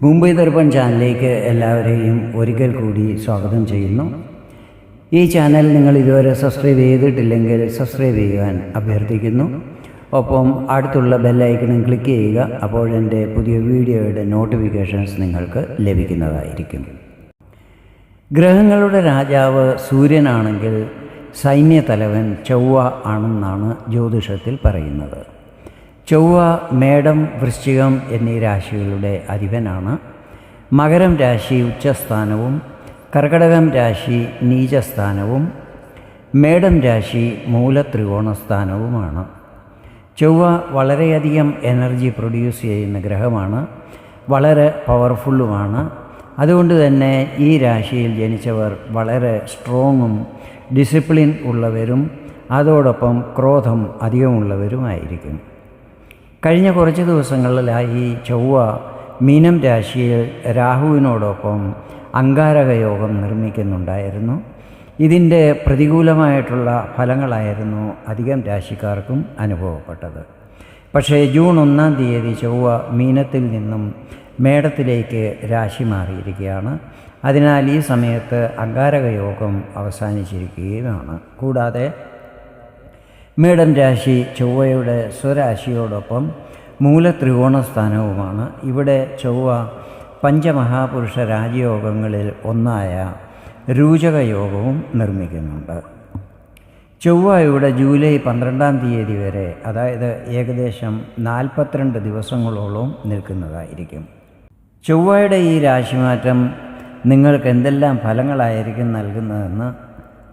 മുംബൈ ദർപ്പൺ ചാനലിലേക്ക് എല്ലാവരെയും ഒരിക്കൽ കൂടി സ്വാഗതം ചെയ്യുന്നു. ഈ ചാനൽ നിങ്ങൾ ഇതുവരെ സബ്സ്ക്രൈബ് ചെയ്തിട്ടില്ലെങ്കിൽ സബ്സ്ക്രൈബ് ചെയ്യുവാൻ അഭ്യർത്ഥിക്കുന്നു. ഒപ്പം അടുത്തുള്ള ബെല്ലൈക്കണും ക്ലിക്ക് ചെയ്യുക അപ്പോൾ എന്റെ പുതിയ വീഡിയോയുടെ നോട്ടിഫിക്കേഷൻസ് നിങ്ങൾക്ക് ലഭിക്കുന്നതായിരിക്കും. ഗ്രഹങ്ങളുടെ രാജാവ് സൂര്യനാണെങ്കിൽ സൈന്യതലവൻ ചൊവ്വ ആണെന്നാണ് ജ്യോതിഷത്തിൽ പറയുന്നത്. ചൊവ്വ മേടം വൃശ്ചികം എന്നീ രാശികളുടെ അധിപനാണ്. മകരം രാശി ഉച്ചസ്ഥാനവും കർക്കടകം രാശി നീചസ്ഥാനവും മേടം രാശി മൂലത്രികോണസ്ഥാനവുമാണ്. ചൊവ്വ വളരെയധികം എനർജി പ്രൊഡ്യൂസ് ചെയ്യുന്ന ഗ്രഹമാണ്. വളരെ പവർഫുള്ളുമാണ്. അതുകൊണ്ട് തന്നെ ഈ രാശിയിൽ ജനിച്ചവർ വളരെ സ്ട്രോങ്ങും ഡിസിപ്ലിൻ ഉള്ളവരും അതോടൊപ്പം ക്രോധം അധികമുള്ളവരുമായിരിക്കും. കഴിഞ്ഞ കുറച്ച് ദിവസങ്ങളിലായി ചൊവ്വ മീനം രാശിയിൽ രാഹുവിനോടൊപ്പം അങ്കാരക യോഗം നിർമ്മിക്കുന്നുണ്ടായിരുന്നു. ഇതിന്റെ പ്രതികൂലമായിട്ടുള്ള ഫലങ്ങളായിരുന്നു അധികം രാശിക്കാർക്കും അനുഭവപ്പെട്ടത്. പക്ഷേ ജൂൺ ഒന്നാം തീയതി ചൊവ്വ മീനത്തിൽ നിന്നും മേടത്തിലേക്ക് രാശി മാറിയിരിക്കുകയാണ്. അതിനാൽ ഈ സമയത്ത് അങ്കാരക യോഗം അവസാനിച്ചിരിക്കുകയുമാണ്. കൂടാതെ മേടം രാശി ചൊവ്വയുടെ സ്വരാശിയോടൊപ്പം മൂലത്രികോണ സ്ഥാനവുമാണ് ഇവിടെ ചൊവ്വ പഞ്ചമഹാപുരുഷ രാജയോഗങ്ങളിൽ ഒന്നായ രൂചകയോഗവും നിർമ്മിക്കുന്നുണ്ട്. ചൊവ്വയുടെ ജൂലൈ പന്ത്രണ്ടാം തീയതി വരെ അതായത് ഏകദേശം നാൽപ്പത്തിരണ്ട് ദിവസങ്ങളോളം നിൽക്കുന്നതായിരിക്കും. ചൊവ്വയുടെ ഈ രാശിമാറ്റം നിങ്ങൾക്ക് എന്തെല്ലാം ഫലങ്ങളായിരിക്കും നൽകുന്നതെന്ന്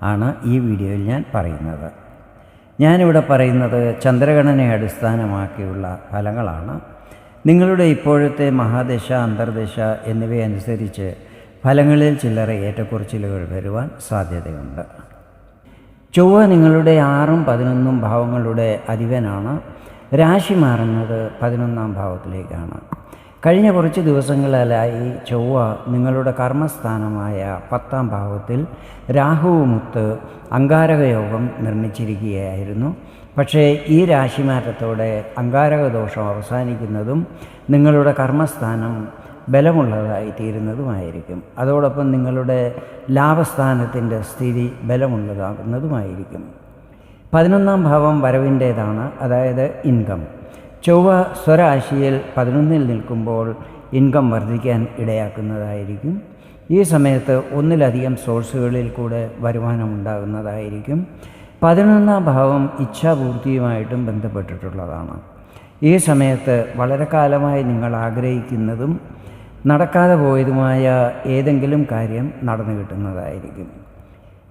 ആണ് ഈ വീഡിയോയിൽ ഞാൻ പറയുന്നത്. ഞാനിവിടെ പറയുന്നത് ചന്ദ്രഗണനെ അടിസ്ഥാനമാക്കിയുള്ള ഫലങ്ങളാണ്. നിങ്ങളുടെ ഇപ്പോഴത്തെ മഹാദശ അന്തർദശ എന്നിവയനുസരിച്ച് ഫലങ്ങളിൽ ചില്ലറ ഏറ്റക്കുറച്ചിലുകൾ വരുവാൻ സാധ്യതയുണ്ട്. ചൊവ്വ നിങ്ങളുടെ ആറും പതിനൊന്നും ഭാവങ്ങളുടെ അധിപനാണ്. രാശി മാറുന്നത് പതിനൊന്നാം ഭാവത്തിലേക്കാണ്. കഴിഞ്ഞ കുറച്ച് ദിവസങ്ങളിലായി ചൊവ്വ നിങ്ങളുടെ കർമ്മസ്ഥാനമായ പത്താം ഭാവത്തിൽ രാഹുവുമൊത്ത് അങ്കാരകയോഗം നിർമ്മിച്ചിരിക്കുകയായിരുന്നു. പക്ഷേ ഈ രാശിമാറ്റത്തോടെ അങ്കാരക ദോഷം അവസാനിക്കുന്നതും നിങ്ങളുടെ കർമ്മസ്ഥാനം ബലമുള്ളതായി തീരുന്നതുമായിരിക്കും. അതോടൊപ്പം നിങ്ങളുടെ ലാഭസ്ഥാനത്തിന്റെ സ്ഥിതി ബലമുള്ളതാകുന്നതുമായിരിക്കും. പതിനൊന്നാം ഭാവം വരവിന്റേതാണ് അതായത് ഇൻകം ചൊവ്വ സ്വരാശിയിൽ പതിനൊന്നിൽ നിൽക്കുമ്പോൾ ഇൻകം വർദ്ധിക്കാൻ ഇടയാക്കുന്നതായിരിക്കും. ഈ സമയത്ത് ഒന്നിലധികം സോഴ്സുകളിൽ കൂടെ വരുമാനമുണ്ടാകുന്നതായിരിക്കും പതിനൊന്നാം ഭാവം ഇച്ഛാപൂർത്തിയുമായിട്ടും ബന്ധപ്പെട്ടിട്ടുള്ളതാണ്. ഈ സമയത്ത് വളരെ കാലമായി നിങ്ങൾ ആഗ്രഹിക്കുന്നതും നടക്കാതെ പോയതുമായ ഏതെങ്കിലും കാര്യം നടന്നു കിട്ടുന്നതായിരിക്കും.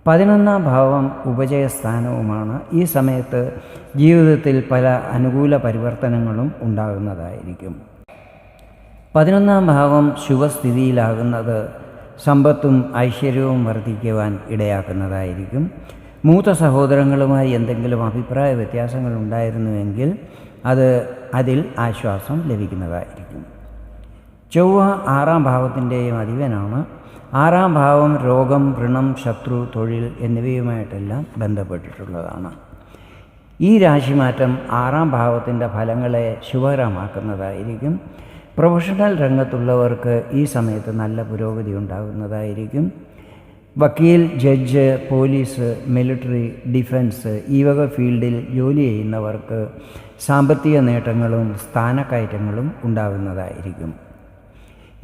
പതിനൊന്നാം ഭാവം ഉപജയസ്ഥാനവുമാണ് ഈ സമയത്ത് ജീവിതത്തിൽ പല അനുകൂല പരിവർത്തനങ്ങളും ഉണ്ടാകുന്നതായിരിക്കും. പതിനൊന്നാം ഭാവം ശുഭസ്ഥിതിയിലാകുന്നത് സമ്പത്തും ഐശ്വര്യവും വർദ്ധിക്കുവാൻ ഇടയാക്കുന്നതായിരിക്കും. മൂത്ത സഹോദരങ്ങളുമായി എന്തെങ്കിലും അഭിപ്രായ വ്യത്യാസങ്ങൾ ഉണ്ടായിരുന്നുവെങ്കിൽ അത് അതിൽ ആശ്വാസം ലഭിക്കുന്നതായിരിക്കും. ചൊവ്വ ആറാം ഭാവത്തിന്റെയും അധിപനാണ്. ആറാം ഭാവം രോഗം വൃണം ശത്രു തൊഴിൽ എന്നിവയുമായിട്ടെല്ലാം ബന്ധപ്പെട്ടിട്ടുള്ളതാണ്. ഈ രാശിമാറ്റം ആറാം ഭാവത്തിന്റെ ഫലങ്ങളെ ശുഭകരമാക്കുന്നതായിരിക്കും. പ്രൊഫഷണൽ രംഗത്തുള്ളവർക്ക് ഈ സമയത്ത് നല്ല പുരോഗതി ഉണ്ടാകുന്നതായിരിക്കും. വക്കീൽ ജഡ്ജ് പോലീസ് മിലിറ്ററി ഡിഫൻസ് ഈ വക ഫീൽഡിൽ ജോലി ചെയ്യുന്നവർക്ക് സാമ്പത്തിക നേട്ടങ്ങളും സ്ഥാനക്കയറ്റങ്ങളും ഉണ്ടാകുന്നതായിരിക്കും.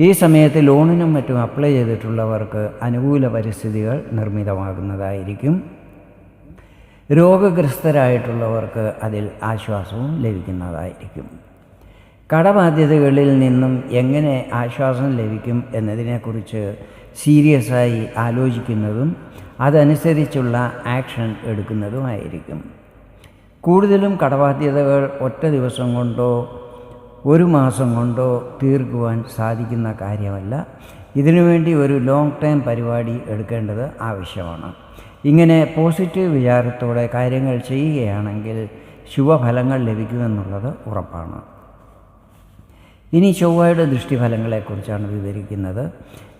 ഈ സമയത്ത് ലോണിനും മറ്റും അപ്ലൈ ചെയ്തിട്ടുള്ളവർക്ക് അനുകൂല പരിസ്ഥിതികൾ നിർമ്മിതമാകുന്നതായിരിക്കും. രോഗഗ്രസ്തരായിട്ടുള്ളവർക്ക് അതിൽ ആശ്വാസവും ലഭിക്കുന്നതായിരിക്കും. കടബാധ്യതകളിൽ നിന്നും എങ്ങനെ ആശ്വാസം ലഭിക്കും എന്നതിനെക്കുറിച്ച് സീരിയസായി ആലോചിക്കുന്നതും അതനുസരിച്ചുള്ള ആക്ഷൻ എടുക്കുന്നതുമായിരിക്കും. കൂടുതലും കടബാധ്യതകൾ ഒറ്റ ദിവസം കൊണ്ടോ ഒരു മാസം കൊണ്ടോ തീർക്കുവാൻ സാധിക്കുന്ന കാര്യമല്ല. ഇതിനുവേണ്ടി ഒരു ലോങ് ടൈം പരിപാടി എടുക്കേണ്ടത് ആവശ്യമാണ്. ഇങ്ങനെ പോസിറ്റീവ് വിചാരത്തോടെ കാര്യങ്ങൾ ചെയ്യുകയാണെങ്കിൽ ശുഭഫലങ്ങൾ ലഭിക്കുമെന്നുള്ളത് ഉറപ്പാണ്. ഇനി ചൊവ്വയുടെ ദൃഷ്ടിഫലങ്ങളെക്കുറിച്ചാണ് വിവരിക്കുന്നത്.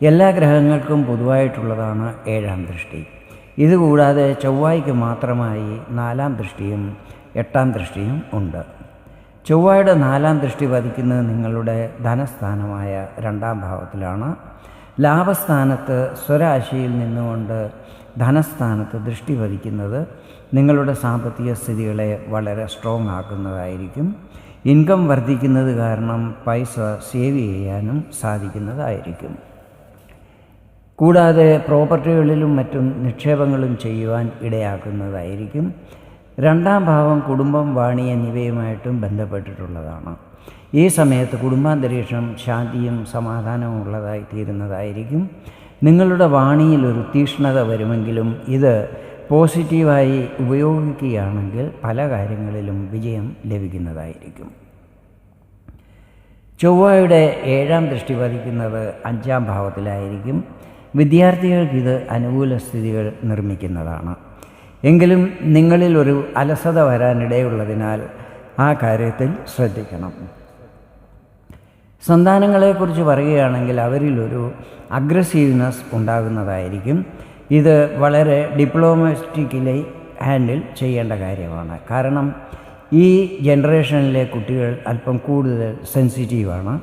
എല്ലാ ഗ്രഹങ്ങൾക്കും പൊതുവായിട്ടുള്ളതാണ് ഏഴാം ദൃഷ്ടി. ഇതുകൂടാതെ ചൊവ്വായ്ക്ക് മാത്രമായി നാലാം ദൃഷ്ടിയും എട്ടാം ദൃഷ്ടിയും ഉണ്ട്. ചൊവ്വയുടെ നാലാം ദൃഷ്ടി വധിക്കുന്നത് നിങ്ങളുടെ ധനസ്ഥാനമായ രണ്ടാം ഭാവത്തിലാണ്. ലാഭസ്ഥാനത്ത് സ്വരാശിയിൽ നിന്നുകൊണ്ട് ധനസ്ഥാനത്ത് ദൃഷ്ടി പതിക്കുന്നത് നിങ്ങളുടെ സാമ്പത്തിക സ്ഥിതികളെ വളരെ സ്ട്രോങ് ആക്കുന്നതായിരിക്കും. ഇൻകം വർദ്ധിക്കുന്നത് കാരണം പൈസ സേവ് ചെയ്യാനും സാധിക്കുന്നതായിരിക്കും. കൂടാതെ പ്രോപ്പർട്ടികളിലും മറ്റും നിക്ഷേപങ്ങളും ചെയ്യുവാൻ ഇടയാക്കുന്നതായിരിക്കും. രണ്ടാം ഭാവം കുടുംബം വാണി എന്നിവയുമായിട്ടും ബന്ധപ്പെട്ടിട്ടുള്ളതാണ്. ഈ സമയത്ത് കുടുംബാന്തരീക്ഷം ശാന്തിയും സമാധാനവും ഉള്ളതായി തീരുന്നതായിരിക്കും. നിങ്ങളുടെ വാണിയിൽ ഒരു തീക്ഷ്ണത വരുമെങ്കിലും ഇത് പോസിറ്റീവായി ഉപയോഗിക്കുകയാണെങ്കിൽ പല കാര്യങ്ങളിലും വിജയം ലഭിക്കുന്നതായിരിക്കും. ചൊവ്വയുടെ ഏഴാം ദൃഷ്ടി പതിക്കുന്നത് അഞ്ചാം ഭാവത്തിലായിരിക്കും. വിദ്യാർത്ഥികൾക്ക് ഇത് അനുകൂല സ്ഥിതികൾ നിർമ്മിക്കുന്നതാണ്. എങ്കിലും നിങ്ങളിൽ ഒരു അലസത വരാനിടയുള്ളതിനാൽ ആ കാര്യത്തിൽ ശ്രദ്ധിക്കണം. സന്താനങ്ങളെക്കുറിച്ച് പറയുകയാണെങ്കിൽ അവരിലൊരു അഗ്രസീവ്നെസ് ഉണ്ടാകുന്നതായിരിക്കും. ഇത് വളരെ ഡിപ്ലോമാറ്റിക്കലി ഹാൻഡിൽ ചെയ്യേണ്ട കാര്യമാണ്. കാരണം ഈ ജനറേഷനിലെ കുട്ടികൾ അല്പം കൂടുതൽ സെൻസിറ്റീവാണ്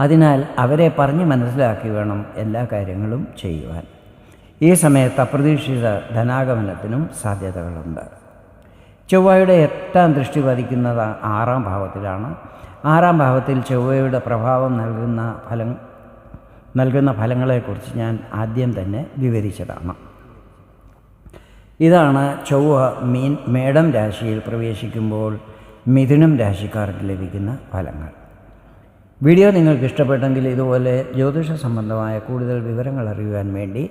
അതിനാൽ അവരെ പറഞ്ഞ് മനസ്സിലാക്കി വേണം എല്ലാ കാര്യങ്ങളും ചെയ്യുവാൻ. ഈ സമയത്ത് അപ്രതീക്ഷിത ധനാഗമനത്തിനും സാധ്യതകളുണ്ട്. ചൊവ്വയുടെ എട്ടാം ദൃഷ്ടി പതിക്കുന്നത് ആറാം ഭാവത്തിലാണ്. ആറാം ഭാവത്തിൽ ചൊവ്വയുടെ പ്രഭാവം നൽകുന്ന ഫലം നൽകുന്ന ഫലങ്ങളെക്കുറിച്ച് ഞാൻ ആദ്യം തന്നെ വിവരിച്ചതാണ്. ഇതാണ് ചൊവ്വ മീൻ മേടം രാശിയിൽ പ്രവേശിക്കുമ്പോൾ മിഥുനം രാശിക്കാർക്ക് ലഭിക്കുന്ന ഫലങ്ങൾ. വീഡിയോ നിങ്ങൾക്ക് ഇഷ്ടപ്പെട്ടെങ്കിൽ ഇതുപോലെ ജ്യോതിഷ സംബന്ധമായ കൂടുതൽ വിവരങ്ങൾ അറിയുവാൻ വേണ്ടി